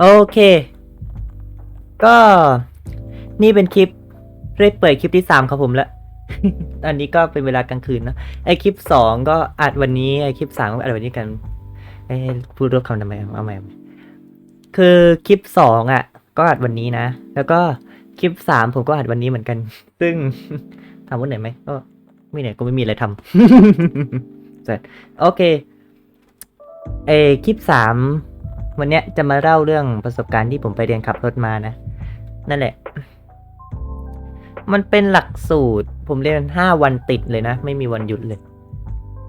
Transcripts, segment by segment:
โอเค ก็นี่เป็นคลิปเรียกเปิดคลิปที่สามครับผมละตอนนี้ก็เป็นเวลากลางคืนเนอะไอคลิปสองก็อัดวันนี้ไอคลิปสามก็อัดวันนี้กันไอพูดรวบคำทำไมเอาใหม่เอาใหม่คือคลิปสองอะ ก็อัดวันนี้นะ แล้วก็คลิปสามผมก็อัดวันนี้เหมือนกัน ซึ่งถามว่าเหนื่อยไหมก็ไม่เหนื่อยก็ไม่มีอะไรทำเสร็จโอเคเอคลิปสาม วันเนี้ยจะมาเล่าเรื่องประสบการณ์ที่ผมไปเรียนขับรถมานะ นั่นแหละ มันเป็นหลักสูตร ผมเรียนห้าวันติดเลยนะ ไม่มีวันหยุดเลย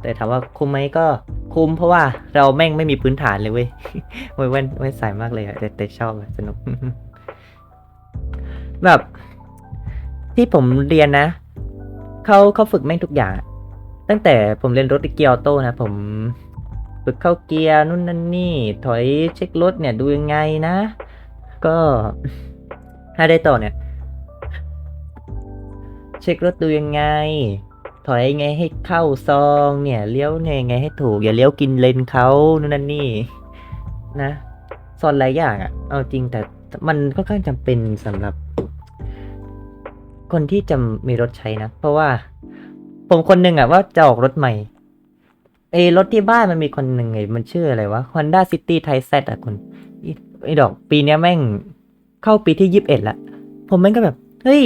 แต่ถามว่าคุ้มไหมก็คุ้มเพราะว่าเราแม่งไม่มีพื้นฐานเลยเว้ยเว้ยเว้นเว้นใส่มากเลยอะแต่แต่ชอบอะสนุก แบบ ที่ผมเรียนนะเขาเขาฝึกแม่งทุกอย่าง ตั้งแต่ผมเรียนรถเกียร์ออโต้นะผม ฝึกเข้าเกียร์นู่นนั่นนี่ ถอยเช็ครถเนี่ยดูยังไงนะ ก็ถ้าได้ต่อเนี่ย เช็ครถดูยังไง ถอยยังไงให้เข้าซองเนี่ยเลี้ยวเนี่ยยังไงให้ถูก อย่าเลี้ยวกินเลนเขานู่นนั่นนี่ นะสอนหลายอย่างอะ่ะ เอาจริงแต่มันค่อนข้างจำเป็นสำหรับ คนที่จะมีรถใช้นะ เพราะว่า ผมคนหนึ่งอะว่าจะออกรถใหม่ ไอ้รถที่บ้านมันมีคนหนึ่งไงมันชื่ออะไรวะ Honda City t y p e Z อะคนอีไอ้ดอกปีเนี้ยแม่งเข้าปีที่ยี่สิบเอ็ดละ ผมแม่งก็แบบ เฮ้ย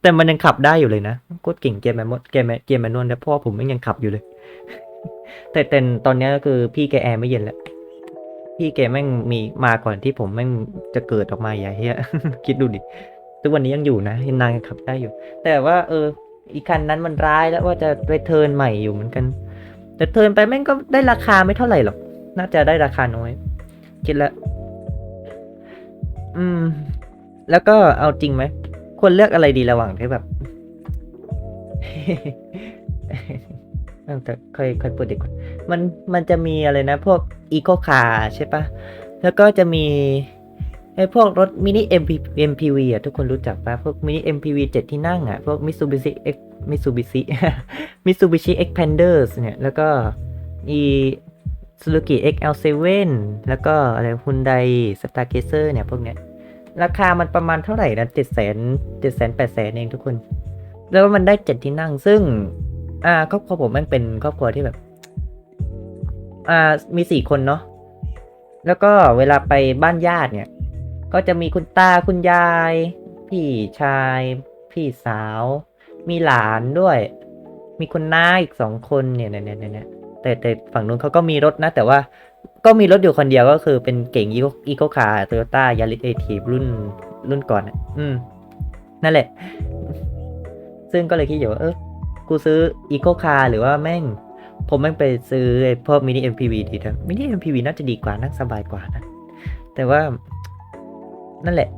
แต่มันยังขับได้อยู่เลยนะโคตรเก่งเกียร์แมนมดเกียร์แมนเกียร์แมนนวลแต่พ่อผมแม่งยังขับอยู่เลย แต่แต่ตอนนี้ก็คือพี่แกแอร์ไม่เย็นแล้ว พี่แกแม่งมีมาก่อนที่ผมแม่งจะเกิดออกมาอย่าเฮียคิดดูดิทุกวันนี้ยังอยู่นะยังนางยังขับได้อยู่ แต่ว่า เออ อีกคันนั้นมันร้ายแล้วว่าจะไปเทิร์นใหม่อยู่เหมือนกัน แต่เทินไปแม่งก็ได้ราคาไม่เท่าไหร่หรอก น่าจะได้ราคาน้อย คิดแล้ว อืม แล้วก็เอาจริงไหม ควรเลือกอะไรดีระหว่างที่แบบเออแต่ค่อยค่อยพูดดีกว่ามันมันจะมีอะไรนะ พวกอีโคคาร์ใช่ปะแล้วก็จะมี ไอ้พวกรถมินิ MP MPV อะทุกคนรู้จักปะพวกมินิ MPV เจ็ดที่นั่งอะ พวก Mitsubishi X Mitsubishi Mitsubishi Xpander เนี่ย แล้วก็อี Suzuki XL7 แล้วก็อะไร Hyundai Stargazer เนี่ย พวกเนี้ย ราคามันประมาณเท่าไหร่นะเจ็ดแสนเจ็ดแสนแปดแสนเองทุกคน แล้วมันได้เจ็ดที่นั่ง ซึ่ง อ่าครอบครัวผมแมันเป็นครอบครัวที่แบบ อ่ามีสี่คนเนาะแล้วก็เวลาไปบ้านญาติเนี่ย ก็จะมีคุณตาคุณยาย พี่ชาย พี่สาว มีหลานด้วย มีคุณน้าอีกสองคนเนี่ยเนี่ยเนี่ยเนี่ยแต่แต่ฝั่งนู้นเขาก็มีรถนะ แต่ว่าก็มีรถอยู่คนเดียวก็คือเป็นเก่งอีโคคาร์โตโยต้ายาริสเอทีรุ่นรุ่นก่อนอะ อืม นั่นแหละ ซึ่งก็เลยคิดอยู่ว่า เออกูซื้ออีโคคาร์หรือว่าแม่ง ผมแม่งไปซื้อพวกมินิ MPV ดีนะมินิ MPV น่าจะดีกว่านั่งสบายกว่านะ แต่ว่า นั่นแหละ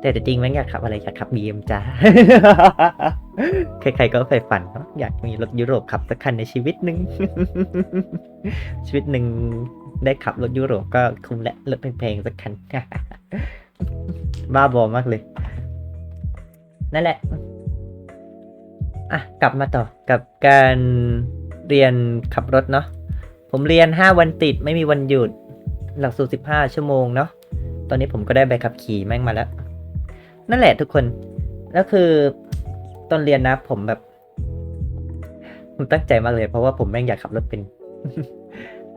แต่จริงแม่งอยากขับอะไรอยากขับ BM จ้าใครๆก็เคยฝันเนาะอยากมีรถยุโรปขับสักคันในชีวิตหนึ่งชีวิตหนึ่งได้ขับรถยุโรปก็คุ้มและรถแพงๆสักคันบ้าบอมากเลย นั่นแหละอะกลับมาต่อกับการเรียนขับรถเนาะผมเรียน 5 วันติดไม่มีวันหยุด หลักสูตร15 ชั่วโมงเนาะ ตอนนี้ผมก็ได้ใบขับขี่แม่งมาแล้ว นั่นแหละทุกคน แล้วคือตอนเรียนนะ ผมแบบ ผมตั้งใจมากเลย เพราะว่าผมแม่งอยากขับรถเป็น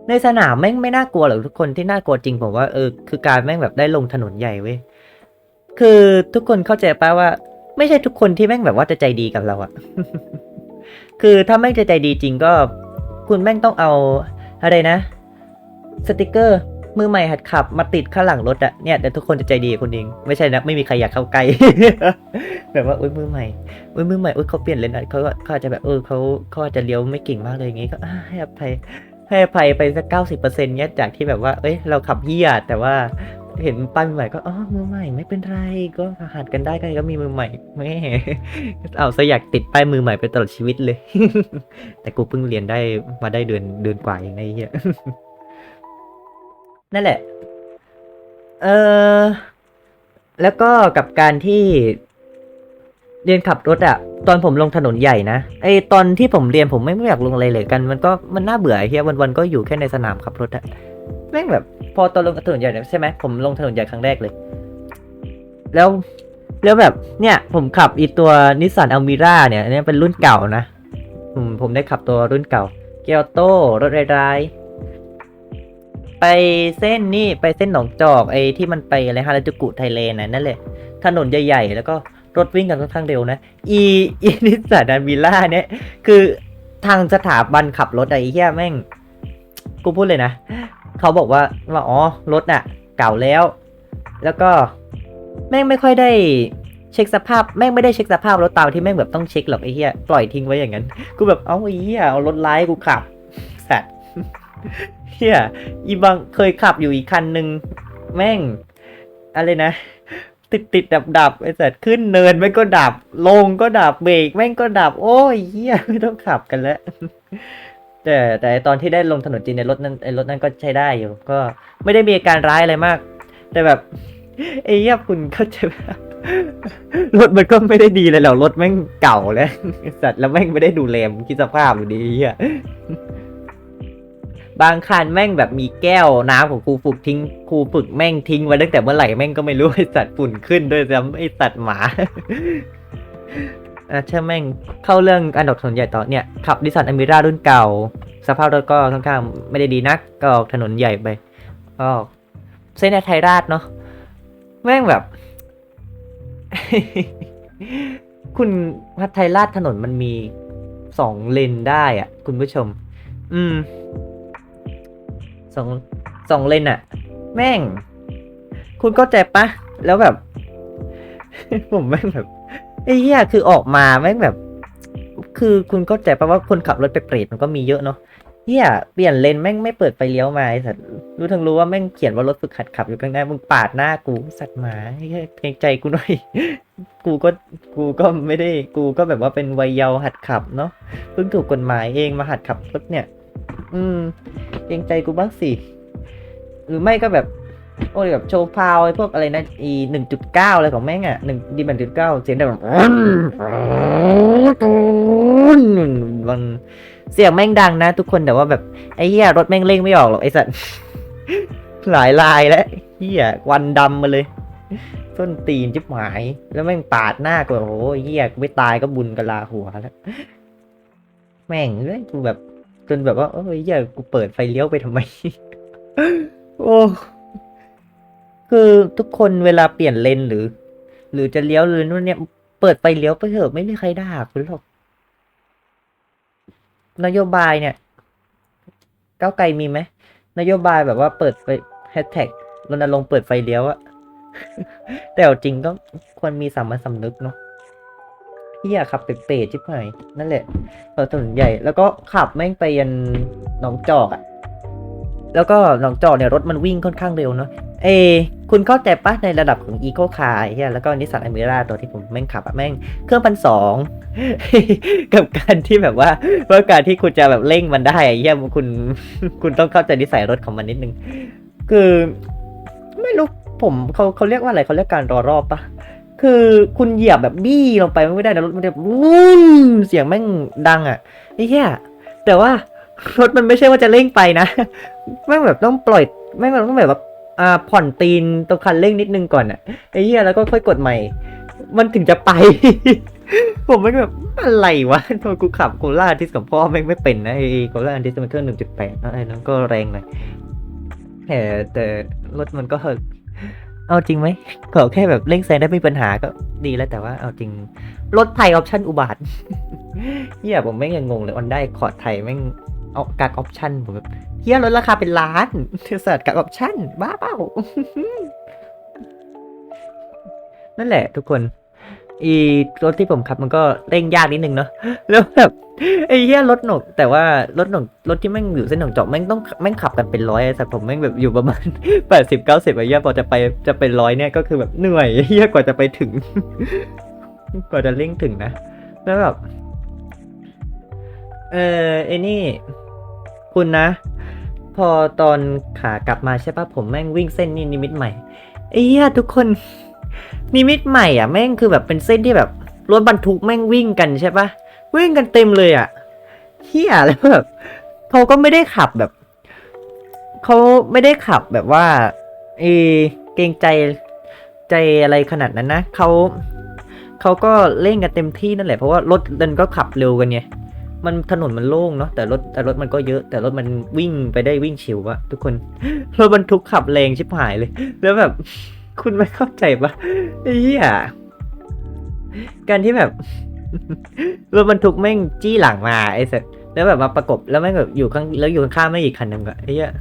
ในสนามแม่งไม่น่ากลัวหรอกทุกคนที่น่ากลัวจริงผมว่าเออคือการแม่งแบบได้ลงถนนใหญ่เว้ย คือทุกคนเข้าใจป่ะว่า ไม่ใช่ทุกคนที่แม่งแบบว่าจะใจดีกับเราอะคือถ้าแม่งจะใจดีจริงก็ คุณแม่งต้องเอาอะไรนะ สติกเกอร์ มือใหม่หัดขับมาติดข้างหลังรถอะเนี่ยเดี๋ยวทุกคนจะใจดีกับคุณเองไม่ใช่นะไม่มีใครอยากเข้าใกล้แบบว่าอุ้ยมือใหม่อุ้ยมือใหม่อุ้ยเขาเปลี่ยนเลนส์เขาก็เขาอาจจะแบบเออเขาเขาจะเลี้ยวไม่เก่งมากเลยอย่างงี้ก็ให้อภัยให้อภัยไปสักเก้าสิบเปอร์เซ็นต์เนี่ยจากที่แบบว่าเอ้ยเราขับเฮียแต่ว่าเห็นป้ายมือใหม่ก็อ๋อมือใหม่ไม่เป็นไรก็หัดกันได้ก็ก็มีมือใหม่ไม่เอาซะอยากติดป้ายมือใหม่ไปตลอดชีวิตเลย แต่กูเพิ่งเรียนได้มาได้เดือนเดือนกว่าเองไอ้เหี้ย นั่นแหละ เออแล้วก็กับการที่เรียนขับรถอะตอนผมลงถนนใหญ่นะไอตอนที่ผมเรียนผมไม่ไม่อยากลงอะไรเลยกัน มันก็มันน่าเบื่อเฮียวันๆก็อยู่แค่ในสนามขับรถอะแม่งแบบ พอตอนลงถนนใหญ่เนี่ยใช่ไหมผมลงถนนใหญ่ครั้งแรกเลย แล้วแล้วแบบเนี่ยผมขับอีตัวนิสสันอัลมิราเนี่ยอันนี้เป็นรุ่นเก่านะผมผมได้ขับตัวรุ่นเก่าเกียวโตรถไรๆ ไปเส้นนี่ไปเส้นหนองจอกไอ้ที่มันไปอะไรฮาราจูกุไทยแลนด์น่ะนั่นแหละถนนใหญ่ๆ แล้วก็รถวิ่งกันค่อนข้างเร็วนะ อีอีนิสสันอัลมิราเนี่ยคือทางสถาบันขับรถไอ้เหี้ยแม่ง กูพูดเลยนะ เขาบอกว่าว่าอ๋อรถน่ะ เก่าแล้ว แล้วก็แม่งไม่ค่อยได้เช็คสภาพแม่งไม่ได้เช็คสภาพรถตามที่แม่งแบบต้องเช็คหรอกไอ้เหี้ยปล่อยทิ้งไว้อย่างนั้น กูแบบเอ้าไอ้เหี้ยเอารถไล่กูขับสัตว์ เหี้ยอีบังเคยขับอยู่อีกคันหนึ่งแม่ง อะไรนะ ติดติดดับดับไอ้สัตว์ขึ้นเนินแม่ก็ดับ ลงก็ดับเบรกแม่งก็ดับ โอ้ยเหี้ยไม่ต้องขับกันแล้วแต่แต่ตอนที่ได้ลงถนนจริงในรถนั้นไอ้รถนั้นก็ใช้ได้อยู่ ก็ไม่ได้มีอาการร้ายอะไรมาก แต่แบบไอ้เหี้ยคุณเข้าใจไหมรถมันก็ไม่ได้ดีเลยหรอกรถแม่งเก่าแล้วสัตว์แล้วแม่งไม่ได้ดูแลมคิดสภาพดูดีอ้เหี้ย บางคันแม่งแบบมีแก้วน้ำของครูฝึกทิ้งครูฝึกแม่งทิ้งไว้ตั้งแต่เมื่อไหร่แม่งก็ไม่รู้ไอสัตว์ฝุ่นขึ้นด้วยซ้ำไอสัตว์หมาอะเชื่อแม่งเข้าเรื่องอันดับถนนใหญ่ต่อเนี่ย ขับดิสันอเมร่ารุ่นเก่า สภาพรถก็ค่อนข้างไม่ได้ดีนัก ก็ออกถนนใหญ่ไปก็เส้นไทยราชเนาะแม่งแบบ คุณพัทไทยราชถนนมันมีสองเลนได้อะ คุณผู้ชม อืม สองสองเลนอะแม่ง คุณเข้าใจปะ แล้วแบบ ผมแม่งแบบไอ้เหี้ยคือออกมาแม่งแบบ คือคุณเข้าใจปะว่าคนขับรถไปเปรตมันก็มีเยอะเนาะเหี้ยเปลี่ยนเลนแม่งไม่เปิดไฟเลี้ยวมาไอ้สัตว์รู้ทั้งรู้ว่าแม่งเขียนว่ารถฝึกหัดขับอยู่ข้างหน้ามึงปาดหน้ากูสัตว์หมายเกรงใจกูหน่อย กูก็กูก็ไม่ได้ กูก็แบบว่าเป็นวัยเยาว์หัดขับเนาะเพิ่งถูกกฎหมายเองมาหัดขับรถเนี่ย อืม เกรงใจกูบ้างสิ หรือไม่ก็แบบ โอ้ยแบบโชว์พาวไอ้พวกอะไรนะอีหนึ่งจุดเก้าอะไรของแม่งอะหนึ่งดีแบนจุดเก้าเสียงแบบมันเสียงแม่งดังนะ ทุกคนแต่ว่าแบบไอ้เหี้ยรถแม่งเร่งไม่ออกหรอกไอ้สัตว์หลายลายแล้วเหี้ยวันดำมาเลยส้นตีนจิบหาย แล้วแม่งปาดหน้ากูแบบโอ้ยเหี้ยกูไม่ตายก็บุญกะลาหัวแล้ว แม่งเอ้ยกูแบบ จนแบบว่าเอ้ยเหี้ยกูเปิดไฟเลี้ยวไปทำไม โอ้คือทุกคนเวลาเปลี่ยนเลนหรือ หรือจะเลี้ยวหรือนู่นเนี่ย เปิดไฟเลี้ยวไปเถอะไม่มีใครด่าคุณหรอก นโยบายเนี่ยก้าวไกลมีไหมนโยบายแบบว่าเปิดไฟแฮชแท็กรณรงค์เปิดไฟเลี้ยวอะแต่เอาจริงก็ควรมีสามัญสำนึกเนาะ ที่อยขับเปรตๆชิบหายนั่นแหละเออถนนใหญ่แล้วก็ขับแม่งไปยันหนองจอกอะ่ะแล้วก็หนองจอกเนี่ยรถมันวิ่งค่อนข้างเร็วเนาะเอ คุณเข้าใจปะในระดับของอีโคคาร์เฮียแล้วก็นิสสันอเมร่าตัวที่ผมแม่งขับอะแม่งเครื่องพันสองกับการที่แบบว่าว่าะการที่คุณจะแบบเร่งมันได้อะเฮียคุณคุณต้องเข้าใจนิสัยรถของมันนิดนึง คือ ไม่รู้ผมเขาเขาเรียกว่าอะไรเขาเรียกการรอรอบปะ คือคุณเหยียบแบบบี้ลงไปไม่ได้นะรถมันจะวุ้นเสียงแม่งดังอะไอ้เหี้ยแต่ว่ารถมันไม่ใช่ว่าจะเร่งไปนะแม่งแบบต้องปล่อยแม่งต้องแบบว่าอ่าผ่อนตีนตรงคันเร่งนิดนึงก่อนอะไอ้เหี้ยแล้วก็ค่อยกดใหม่ มันถึงจะไป ผมไม่แบบอะไรวะตอนกูขับโคล่าทิสกับพ่อแม่งไม่เป็นนะไอ้โคล่าทิสมันเครื่องหนึ่งจุดแปดไอ้นั้นก็แรงหน่อยแต่แต่รถมันก็ เอาจริงไหมขอแค่แบบเร่งแซงได้ไม่มีปัญหาก็ดีแล้วแต่ว่าเอาจริง รถไทยออปชั่นอุบาทเฮียผมแม่งยังงงเลยออนได้คอร์ดไทยแม่งเอากากออปชั่นผมแบบเฮียรถราคาเป็นล้านเทศกากออปชั่นบ้าเปล่านั่นแหละทุกคน อีรถที่ผมขับมันก็เร่งยากนิดนึงเนาะแล้วแบบไอ้เหี้ยรถหนก แต่ว่ารถหนกรถที่แม่งอยู่เส้นหนองจอกแม่งต้องแม่งขับกันเป็นร้อยแต่ผมแม่งแบบอยู่ประมาณแปดสิบเก้าสิบไอ้เหี้ยพอจะไปจะเป็นร้อยเนี่ยก็คือแบบเหนื่อยไอ้เหี้ยกว่าจะไปถึง กว่าจะเร่งถึงนะแล้วแบบเออไอ้นี่ คุณนะ พอตอนขากลับมาใช่ปะผมแม่งวิ่งเส้นนี่นิมิตใหม่ไอ้เหี้ยทุกคน นิมิตใหม่อะแม่งคือแบบเป็นเส้นที่แบบรถบรรทุกแม่งวิ่งกันใช่ปะวิ่งกันเต็มเลยอะเฮียแล้วแบบเขาก็ไม่ได้ขับแบบเขาไม่ได้ขับแบบว่าเออเกรงใจใจอะไรขนาดนั้นนะเขาเขาก็เร่งกันเต็มที่นั่นแหละเพราะว่ารถมันก็ขับเร็วกันไงมันถนนมันโล่งเนาะแต่รถแต่รถมันก็เยอะ แต่รถมันวิ่งไปได้วิ่งชิวอะทุกคนรถบรรทุกขับแรงชิบหายเลย แล้วแบบ คุณไม่เข้าใจปะไอ้เหี้ยการที่แบบรถบรรทุกแม่งจี้หลังมาไอ้สัสแล้วแบบมาประกบแล้วแม่งแบบอยู่ข้างแล้วอยู่ข้างๆไม่อีกคันหนึงอะไอ้เหี้ย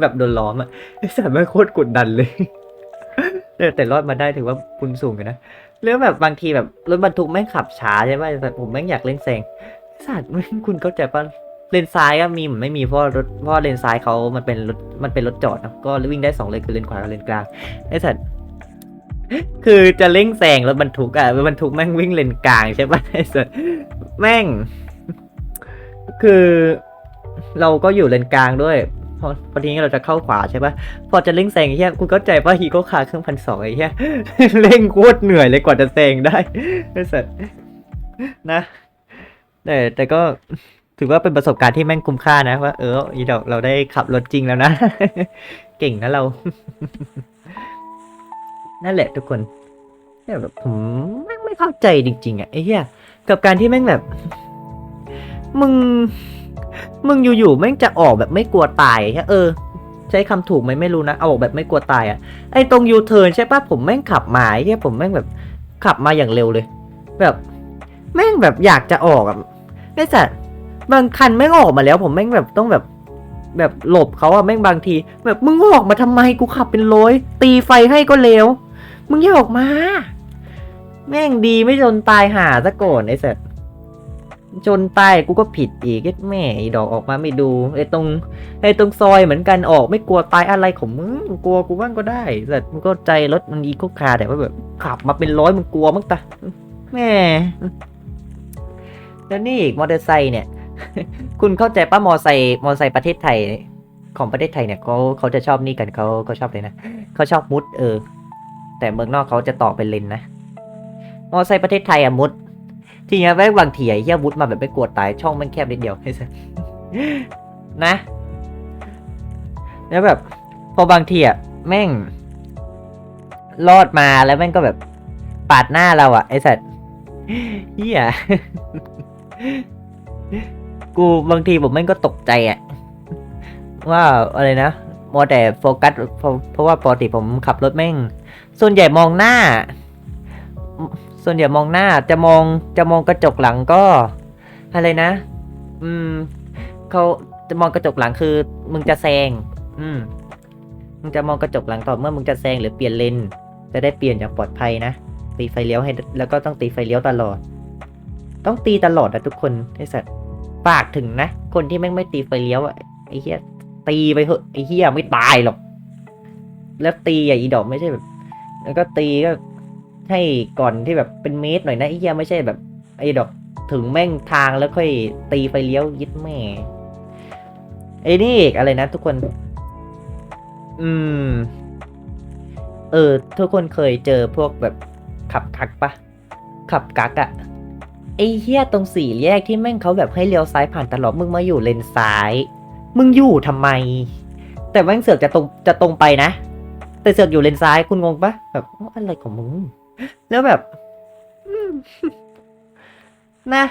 แบบโดนล้อมอะไอ้สัสแม่งโคตรกดดันเลยแต่รอดมาได้ถือว่าคุณสูงกันนะแล้วแบบบางทีแบบรถบรรทุกแม่งขับช้าใช่ไหมแต่ผมแม่งอยากเล่นแซงสัตว์แม่งคุณเข้าใจปะ เลนซ้ายก็มีเหมือนไม่มีเพราะรถเพราะเลนซ้ายเขามันเป็นรถมันเป็นรถจอดนะก็วิ่งได้สองเลนคือเลนขวากับเลนกลางไอ้สัตว์คือจะเร่งแซงรถบรรทุกอะรถบรรทุกแม่งวิ่งเลนกลางใช่ปะไอ้สัตว์แม่ง คือ เราก็อยู่เลนกลางด้วยพอพอทีนี้เราจะเข้าขวาใช่ปะพอจะเร่งแซงไอ้เฮียคุณเข้าใจป่ะฮีโก้คาเครื่องพันสองไอ้เฮียเร่งโคตรเหนื่อยเลยกว่าจะแซงได้ไอ้สัตว์นะแต่แต่ก็ ถือว่าเป็นประสบการณ์ที่แม่งคุ้มค่านะว่าเอออีดอกเราได้ขับรถจริงแล้วนะ เก่งนะเรา นั่นแหละทุกคนเนี่ยแบบผมแม่งไม่เข้าใจจริง ๆอะไอ้เหี้ยกับการที่แม่งแบบ มึง มึงอยู่ๆแม่งจะออกแบบไม่กลัวตายใช่เออ ใช้คำถูกไหมไม่รู้นะเอาออกแบบไม่กลัวตายอะไอ้ตรงยูเทิร์นใช่ปะผมแม่งขับมาไอ้เหี้ยผมแม่งแบบ ขับมาอย่างเร็วเลย แบบ แม่งแบบอยากจะออกอะไอ้สัตว์ บางคันแม่งออกมาแล้ว ผมแม่งแบบต้องแบบแบบหลบเขาอะแม่งบางที แบบมึงออกมาทำไมกูขับเป็นร้อยตีไฟให้ก็เร็วมึงอย่าออกมา แม่งดีไม่จนตายหาซะก่อนไอ้เสัตว์จนตายกูก็ผิดอีกแม่ไอ้ดอกออกมาไม่ดูไอ้ตรงไอ้ตรงซอยเหมือนกันออกไม่กลัวตายอะไรของมึงกลัวกูบ้างก็ได้แต่มึงก็ใจรถมันอีโคคาร์แต่ว่าแบบขับมาเป็นร้อยมึงกลัวมั้งตาแม่แล้วนี่อีกมอเตอร์ไซค์เนี่ย คุณเข้าใจป้ามอไซค์มอไซค์ประเทศไทย ของประเทศไทยเนี่ยเขาเขาจะชอบนี่กันเขาเขาชอบเลยนะเขาชอบมุดเออ แต่เมืองนอกเขาจะต่อเป็นเลนนะมอไซค์ประเทศไทยอะมุด ทีเนี้ยแม่งบางทีไอ้เหี้ยมุดมาแบบไม่กลัวตายช่องมันแคบนิดเดียวให้สัสนะแล้วแบบ พอบางทีอะแม่งรอดมาแล้วแม่งก็แบบปาดหน้าเราอะไอ้สัตว์เหี้ย กูบางทีผมแม่งก็ตกใจอะว่าอะไรนะมอแต่โฟกัสเพราะเพราะว่าปกติผมขับรถแม่ง ส่วนใหญ่มองหน้า ส่วนใหญ่มองหน้าจะมองจะมองกระจกหลังก็ อะไรนะ อืมเขาจะมองกระจกหลังคือ มึงจะแซง อืมมึงจะมองกระจกหลังต่อเมื่อมึงจะแซงหรือเปลี่ยนเลนจะได้เปลี่ยนอย่างปลอดภัยนะตีไฟเลี้ยวให้แล้วก็ต้องตีไฟเลี้ยวตลอด ต้องตีตลอดนะทุกคนไอ้สัตว์ ฝากถึงนะ คนที่แม่งไม่ตีไฟเลี้ยวอะไอ้เหี้ยตีไปเถอะไอ้เหี้ยไม่ตายหรอก แล้วตีอะอีดอกไม่ใช่แบบ แล้วก็ตีก็ให้ก่อนที่แบบเป็นเมตรหน่อยนะไอ้เหี้ยไม่ใช่แบบ ไอ้ดอกถึงแม่งทางแล้วค่อยตีไฟเลี้ยวยิดแม่ไอ้นี่อีกอะไรนะทุกคน อืม เออ ทุกคนเคยเจอพวกแบบขับกักปะขับกักอะ ไอ้เหี้ยตรงสี่แยกที่แม่งเขาแบบให้เลี้ยวซ้ายผ่านตลอดมึงมาอยู่เลนซ้าย มึงอยู่ทำไม แต่แม่งเสือกจะตรงจะตรงไปนะ แต่เสือกอยู่เลนซ้ายคุณงงปะแบบอะไรของมึง แล้วแบบนะ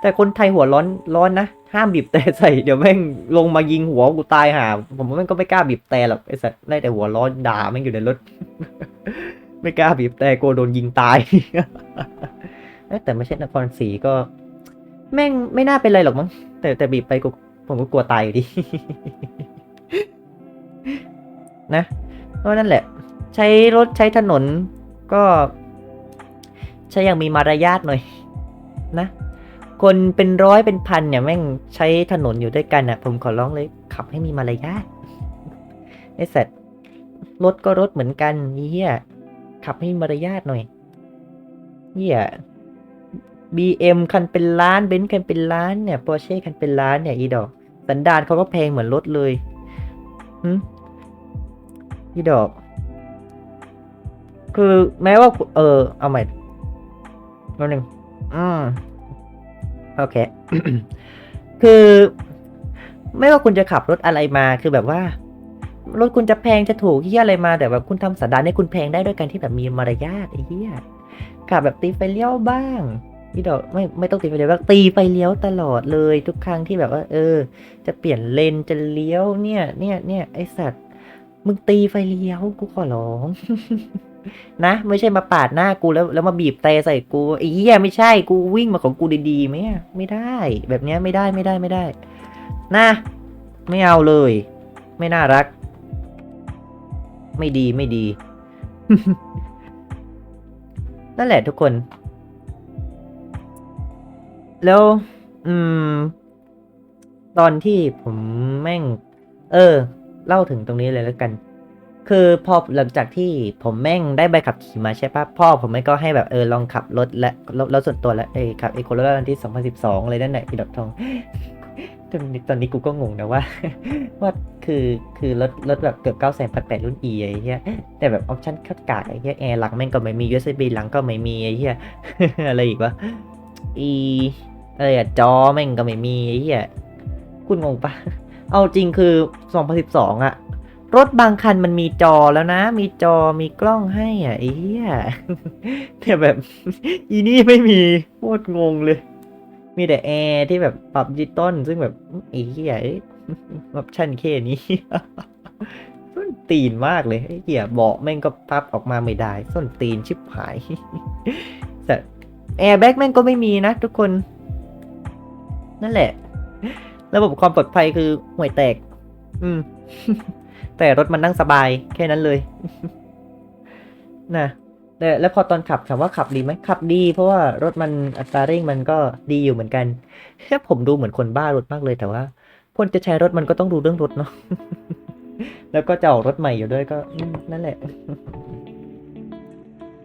แต่คนไทยหัวร้อนร้อนนะห้ามบีบแต่ใส่เดี๋ยวแม่งลงมายิงหัวกูตายห่าผมว่าแม่งก็ไม่กล้าบีบแต่หรอกไอ้สัตว์ได้แต่หัวร้อนด่าแม่งอยู่ในรถ ไม่กล้าบีบแต่กลัวโดนยิงตาย เอ้ยแต่ไม่ใช่นครศรีก็ แม่งไม่น่าเป็นไรหรอกมั้งแต่แต่บีบไปกูผมก็กลัวตายอยู่ดี นะเพราะนั่นแหละ ใช้รถใช้ถนนก็ ใช้อย่างมีมารยาทหน่อย นะ คนเป็นร้อยเป็นพันเนี่ยแม่งใช้ถนนอยู่ด้วยกันอะ ผมขอร้องเลย ขับให้มีมารยาทไอ้เสัตว์รถก็รถเหมือนกันเฮียขับให้มีมารยาทหน่อยเฮีย BM คันเป็นล้านเบนซ์คันเป็นล้านเนี่ยปอร์เช่คันเป็นล้านเนี่ยอีดอก สันดานเขาก็แพงเหมือนรถเลยหึอีดอก คือแม้ว่า เออ เอาใหม่แป๊บนึงอืมโอเค คือ ไม่ว่าคุณจะขับรถอะไรมา คือแบบว่า รถคุณจะแพงจะถูกเฮียอะไรมา แต่แบบคุณทำสันดานให้คุณแพงได้ด้วยการที่แบบมีมารยาทไอ้เฮียขับแบบตีไฟเลี้ยวบ้าง พี่ดอกไม่ไม่ต้องตีไฟเลี้ยวบ้าตีไฟเลี้ยวตลอดเลยทุกครั้งที่แบบว่า เออ จะเปลี่ยนเลนจะเลี้ยวเนี่ย เนี่ยเนี่ยไอสัตว์มึงตีไฟเลี้ยวกูขอร้อง นะ ไม่ใช่มาปาดหน้ากูแล้วแล้วมาบีบแต่ใส่กูไอ้เหี้ยไม่ใช่กูวิ่งมาของกูดีๆไหมไม่ได้ แบบเนี้ยไม่ได้ไม่ได้ไม่ได้ นะ ไม่เอาเลย ไม่น่ารัก ไม่ดีไม่ดีนั่นแหละทุกคน แล้ว อืม ตอนที่ผมแม่ง เออ เล่าถึงตรงนี้เลยแล้วกัน คือพอหลังจากที่ผมแม่งได้ใบขับขี่มาใช่ปะพ่อผมแม่งก็ให้แบบเออลองขับรถและรถรถส่วนตัวและเออขับเอโคโรล่าที่ 2012เลยนั่นแหละพี่ดอกทองตอนนี้ตอนนี้กูก็งงนะว่า ว่าคือคือรถรถแบบเกือบ9 0 0 0 0 8รุ่น E ไอ้เหี้ยแต่แบบออปชั่นคัดกากไอ้เหี้ยแอร์หลังแม่งก็ไม่มี USB หลังก็ไม่มีไอ้เหี้ยอะไรอีกวะอี อะไรอะจอแม่งก็ไม่มีไอ้เหี้ยคุณงงปะเอาจริงคือ 2012อะรถบางคันมันมีจอแล้วนะ มีจอมีกล้องให้อะไอ้เหี้ยแต่แบบ อีนี่ไม่มีโคตรงงเลย มีแต่แอร์ที่แบบปรับดิจิตอลซึ่งแบบไอ้เหี้ยเอ้ยออปชั่นแค่นี้ส้นตีนมากเลยไอ้เหี้ยเบาะแม่งก็พับออกมาไม่ได้ ส้นตีนชิบหายแต่แอร์แบ็กแม่งก็ไม่มีนะทุกคน นั่นแหละ ระบบความปลอดภัยคือห่วยแตก อืม แต่รถมันนั่งสบายแค่นั้นเลย นะแต่แล้วพอตอนขับถามว่าขับดีไหมขับดี เพราะว่ารถมันอัตราเร่งมันก็ดีอยู่เหมือนกันแค่ผมดูเหมือนคนบ้ารถมากเลยแต่ว่าคนจะใช้รถมันก็ต้องดูเรื่องรถเนาะแล้วก็จะออกรถใหม่อยู่ด้วยก็อืมนั่นแหละ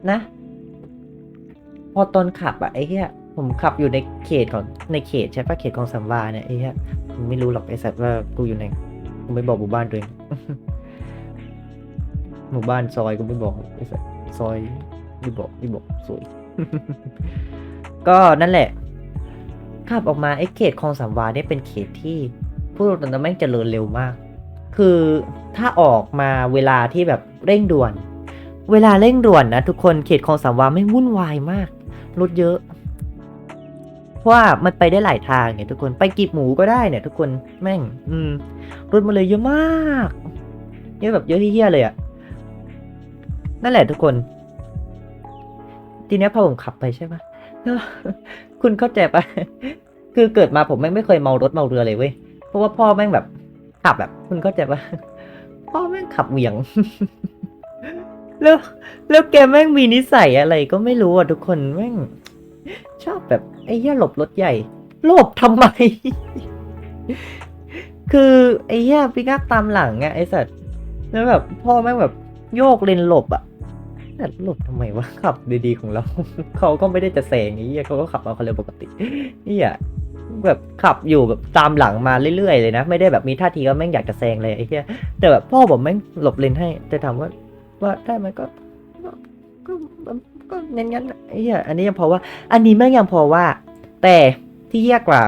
นะ พอตอนขับอะไอ้เหี้ย ผมขับอยู่ในเขตของในเขตใช่ปะเขตของสัมวาเนี่ยไอ้เหี้ยผมไม่รู้หรอกไอ้สัตว์ว่ากูอยู่ไหนกูไม่บอกหมู่บ้านตัวเองหมู่บ้านซอยกูไม่บอกไอ้สัตว์ซอยไม่บอกไม่บอกสวย ก็นั่นแหละขับออกมาไอ้เขตคลองสามวาเนี่ยเป็นเขตที่พูดตรงๆแม่งเจริญเร็วมาก คือถ้าออกมาเวลาที่แบบเร่งด่วน เวลาเร่งด่วนนะทุกคนเขตคลองสามวาไม่วุ่นวายมากรถเยอะ เพราะว่ามันไปได้หลายทางเนี่ยทุกคนไปกีบหมูก็ได้เนี่ยทุกคนแม่ง อืมรถมาเลยเยอะมากเยอะแบบเยอะที่เฮี้ยเลยอะนั่นแหละทุกคน ทีเนี้ยพอผมขับไปใช่ปะแล้วคุณเข้าใจปะคือเกิดมาผมแม่งไม่เคยเมารถเมาเรือเลยเว้ยเพราะว่าพ่อแม่งแบบขับแบบ คุณเข้าใจปะพ่อแม่งขับเหวี่ยงแล้วแล้วแกแม่งมีนิสัยอะไรก็ไม่รู้อะทุกคนแม่ง ชอบแบบไอ้เหี้ยหลบรถใหญ่ หลบทำไม คือไอ้เหี้ยปิกัพตามหลังอะไอ้สัตว์แล้วแบบพ่อแม่งแบบโยกเลนหลบอะแต่หลบทำไมวะขับดีๆของเรา เขาก็ไม่ได้จะแซงไอ้เหี้ยเขาก็ขับมาเขาเร็วปกติเหี้ยแบบขับอยู่แบบตามหลังมาเรื่อยๆเลยนะ ไม่ได้แบบมีท่าทีว่าแม่งอยากจะแซงเลยไอ้เหี้ยแต่แบบพ่อผมแม่งหลบเลนให้ แต่ถามว่า ว่าได้ไหมก็ก็ เน้นงั้นไอ้เหี้ยอันนี้ยังพอว่า อันนี้แม่งยังพอว่า แต่ที่เหี้ยกว่า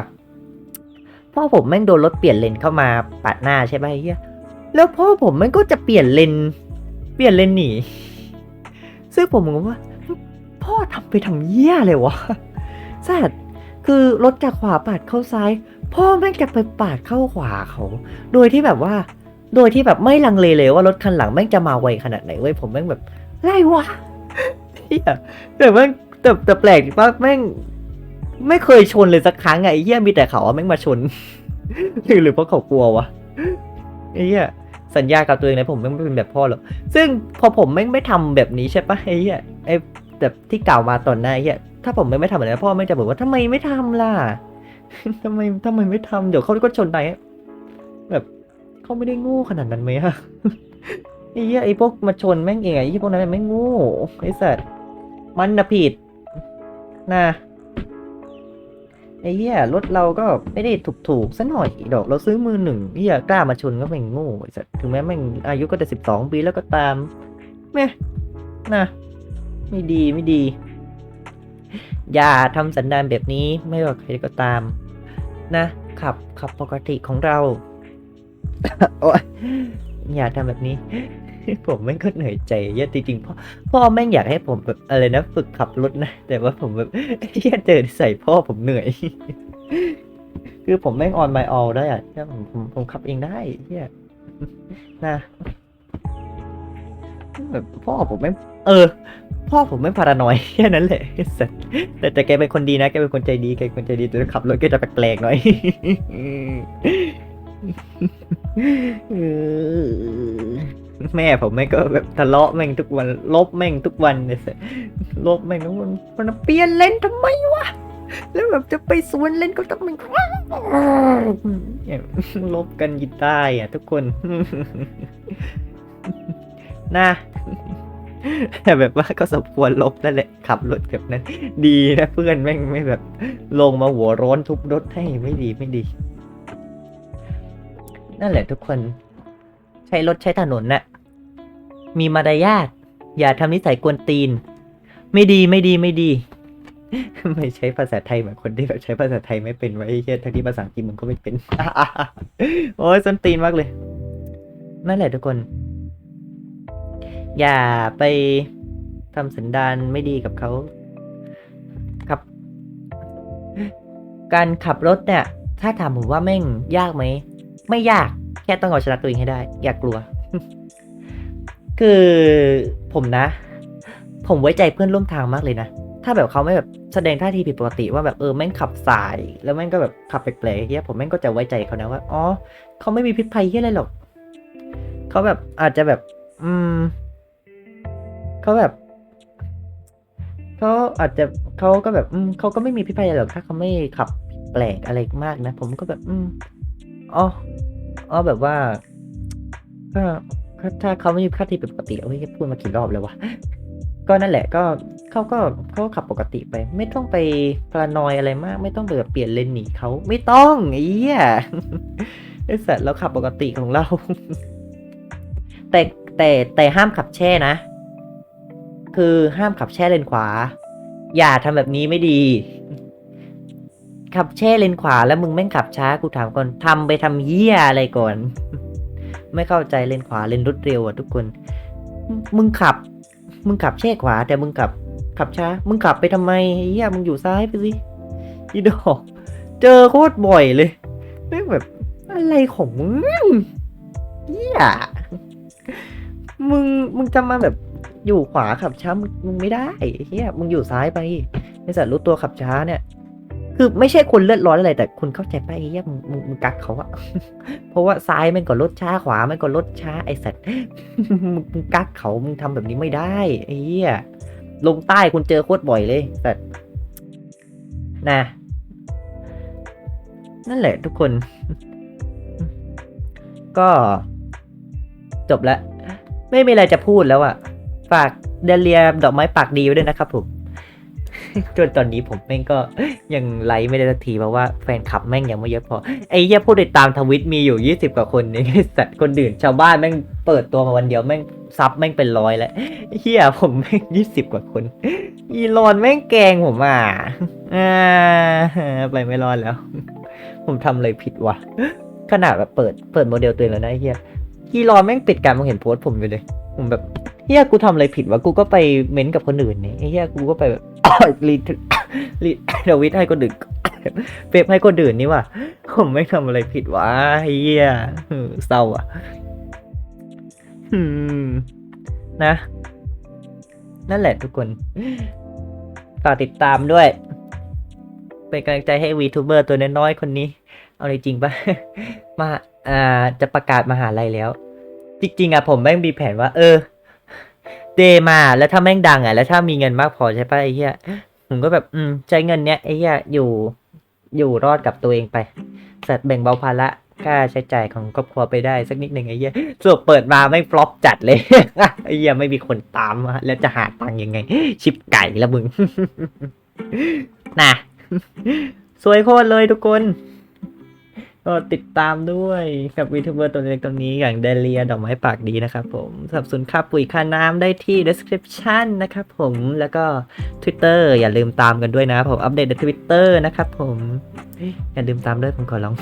พ่อผมแม่งโดนรถเปลี่ยนเลนเข้ามาปาดหน้าใช่ไหมเหี้ยแล้วพ่อผมแม่งก็จะเปลี่ยนเลน เปลี่ยนเลนหนีซึ่งผมงงว่า พ่อทำไปทำเหี้ยเลยวะแซดคือรถจากขวาปาดเข้าซ้าย พ่อแม่งจะไปปาดเข้าขวาเขา โดยที่แบบว่า โดยที่แบบไม่ลังเลเลยว่ารถคันหลังแม่งจะมาไวขนาดไหนเว้ยผมแม่งแบบไรวะ เหี้ยแต่แม่งแต่แต่แปลกว่าแม่งไม่เคยชนเลยสักครั้งไงไอ้เหี้ยมีแต่เขาอะแม่งมาชน หรือหรือเพราะเขากลัววะไอ้เหี้ยสัญญากับตัวเองนะผมแม่งไม่เป็นแบบพ่อหรอกซึ่งพอผมแม่งไม่ทำแบบนี้ใช่ปะไอ้เหี้ยไอ้แบบที่กล่าวมาตอนหน้าไอ้เหี้ยถ้าผมไม่ไม่ทำแบบนั้พ่อแม่จะบอกว่าทำไมไม่ทำล่ะทำไมทำไมไม่ทำเดี๋ยวเขาก็ชนไปแบบเขาไม่ได้งูขนาดนั้นไหมอะไอ้เหี้ยไอ้พวกมาชนแม่งเองไอ้เหี้ยพวกนั้นมันไม่โงูไอ้สัตว์ มันนะผิดนะไอ้เหี้ยรถเราก็ไม่ได้ถูกถูกๆซะหน่อยดอกเราซื้อมือหนึ่งเหี้ยกล้ามาชนก็แม่งโง่ไอ้สัสถึงแม้แม่งอายุก็จะสิบสองปีแล้วก็ตามแม่นะไม่ดีไม่ดี อย่าทำสันดานแบบนี้ไม่ว่าใครก็ตาม นะขับขับปกติของเรา โอ๊ยอย่าทำแบบนี้ ผมแม่งก็เหนื่อยใจเยอะจริงๆพ่อพ่อแม่งอยากให้ผมแบบอะไรนะฝึกขับรถนะ แต่ว่าผมแบบเฮียเจอใส่พ่อผมเหนื่อย คือผมแม่งออนไมออลได้อะเหี้ยผมผมผมขับเองได้เฮียนะแบบพ่อผมแม่เออ พ่อผมแม่พารานอยแค่นั้นแหละแต่แต่แกเป็นคนดีนะแกเป็นคนใจดีแกเป็นคนใจดีแต่ขับรถแกจะแปลกๆหน่อยเออ แม่ผมแม่ก็แบบทะเลาะแม่งทุกวัน ลบแม่งทุกวันเลยสลบแม่งทุกวันมันเปลี่ยนเลนทำไมวะแล้วแบบจะไปสวนเล่นก็ต้องมันลบกันยินได้อะ ทุกคนนะแต่แบบว่าก็สมควรลบนั่นแหละขับรถแบบนั้น ดีนะเพื่อนแม่งไม่แบบ ลงมาหัวร้อนทุบรถให้ไม่ดีไม่ดี นั่นแหละทุกคน ช้รถใช้ถนนน่ะ มีมารยาท อย่าทำนิสัยกวนตีน ไม่ดีไม่ดีไม่ดี ไม่ใช้ภาษาไทยเหมือนคนที่แบบใช้ภาษาไทยไม่เป็นไว้เฮียทั้งที่ภาษาอังกฤษมึงก็ไม่เป็น โอ้ยส้นตีนมากเลย นั่นแหละทุกคน อย่าไปทำสันดานไม่ดีกับเขาครับ การขับรถเนี่ย ถ้าถามผมว่าแม่งยากไหม ไม่ยาก แค่ต้องเอาชนะตัวเองให้ได้ อย่ากลัว คือผมนะ ผมไว้ใจเพื่อนร่วมทางมากเลยนะ ถ้าแบบเขาไม่แบบแสดงท่าทีผิดปกติว่าแบบเออแม่งขับสาย แล้วแม่งก็แบบขับแปลกๆเฮียผมแม่งก็จะไว้ใจเขานะว่าอ๋อเขาไม่มีพิษภัยเฮียอะไรหรอกเขาแบบอาจจะแบบ อืมเขาแบบเขาอาจจะเขาก็แบบ อืมเขาก็ไม่มีพิษภัยอะไรหรอกถ้าเขาไม่ขับแปลกอะไรมากนะ ผมก็แบบ อืมอ๋อ อ๋อแบบว่าก็ถ้าเขาไม่มีค่าที่ปกติเอาไว้พูดมากี่รอบแล้ววะก็นั่นแหละก็เขาก็เขาขับปกติไป ไม่ต้องไปพลานอยอะไรมาก ไม่ต้องแบบเปลี่ยนเลนหนีเขาไม่ต้องไอ้เหี้ยไอ้สัตว์เราขับปกติของเรา แต่แต่แต่ห้ามขับแช่นะ คือห้ามขับแช่เลนขวา อย่าทำแบบนี้ไม่ดี ขับแช่เลนขวาแล้วมึงแม่งขับช้ากูถามก่อนทำไปทำเหี้ยอะไรก่อน ไม่เข้าใจเลนขวาเลนรถเร็วอะทุกคน มึงขับ มึงขับแช่ขวา แต่มึงขับ ขับช้า มึงขับไปทำไมเหี้ยมึงอยู่ซ้ายไปสิอีดอก เจอโคตรบ่อยเลยแม่งแบบอะไรของมึงเหี้ยมึงมึงจะมาแบบอยู่ขวาขับช้ามึงไม่ได้ไอ้เหี้ยมึงอยู่ซ้ายไปไอ้สัตว์รู้ตัวขับช้าเนี่ย คือไม่ใช่คนเลือดร้อนอะไรแต่คุณเข้าใจไปะไอ้เหี้ยมึงมึงกักเขาอะเพราะว่าซ้ายมันก็รถช้าขวามันก็รถช้าไอ้สัตว์มึงกักเขามึงทำแบบนี้ไม่ได้ไอ้เหี้ยลงใต้คุณเจอโคตรบ่อยเลยแต่นะนั่นแหละทุกคน ก็จบแล้ว ไม่มีอะไรจะพูดแล้วอะฝากเดเลียดอกไม้ปากดีไว้ด้วยนะครับผม จนตอนนี้ผมแม่งก็ยังไลฟ์ไม่ได้สักทีเพราะว่าแฟนคลับแม่งยังไม่เยอะพอ ไอ้เหี้ยผู้ติดตามทวิตมีอยู่ยี่สิบกว่าคนนี่สัตว์คนอื่นชาวบ้านแม่งเปิดตัวมาวันเดียวแม่งซับแม่งเป็นร้อยแล้วเฮียผมแม่งยี่สิบกว่าคน อีรอนแม่งแกงผมอะอ่าไปไม่รอดแล้ว ผมทำอะไรผิดวะขนาดแบบเปิดเปิดโมเดลตัวเองแล้วนะเฮียอีรอนแม่งปิดการมองเห็นโพสต์ผมอยู่เลย ผมแบบ เฮียกูทำอะไรผิดวะกูก็ไปเม้นกับคนอื่นนี่ไอ้เฮียกูก็ไปแบบรีรีทวิตให้คนอื่นเฟซให้คนอื่นนี่ว่ะผมไม่ทำอะไรผิดวะเฮียเออเศร้าอะนะ นั่นแหละทุกคนฝากติดตามด้วย เป็นกำลังใจให้วีทูเบอร์ตัวน้อยๆคนนี้ เอาจริงปะมาอ่าจะประกาศมหาลัยแล้ว จริงๆอะผมแม่งมีแผนว่า เออ เดมาแล้วถ้าแม่งดังอะแล้วถ้ามีเงินมากพอใช่ปะไอ้เหี้ยผมก็แบบอืมใช้เงินเนี้ยไอ้เหี้ยอยู่อยู่รอดกับตัวเองไปสัตว์แบ่งเบาภาระค่าใช้จ่ายของครอบครัวไปได้สักนิดหนึ่งไอ้เหี้ยสรุปเปิดมาไม่ฟลอปจัดเลยไอ้เหี้ยไม่มีคนตามอะแล้วจะหาตังค์ยังไง ชิปไก่ละมึงนะสวยโคตรเลยทุกคน ก็ติดตามด้วยกับวีทูเบอร์ตัวเล็กตรงนี้อย่างเดเลียดอกไม้ปากดีนะครับผมสับสนุนค่าปุ๋ยค่าน้ำได้ที่ description นะครับผมแล้วก็ Twitter อย่าลืมตามกันด้วยนะผมอัปเดตใน Twitter นะครับผมอย่าลืมตามด้วยผมขอร้อง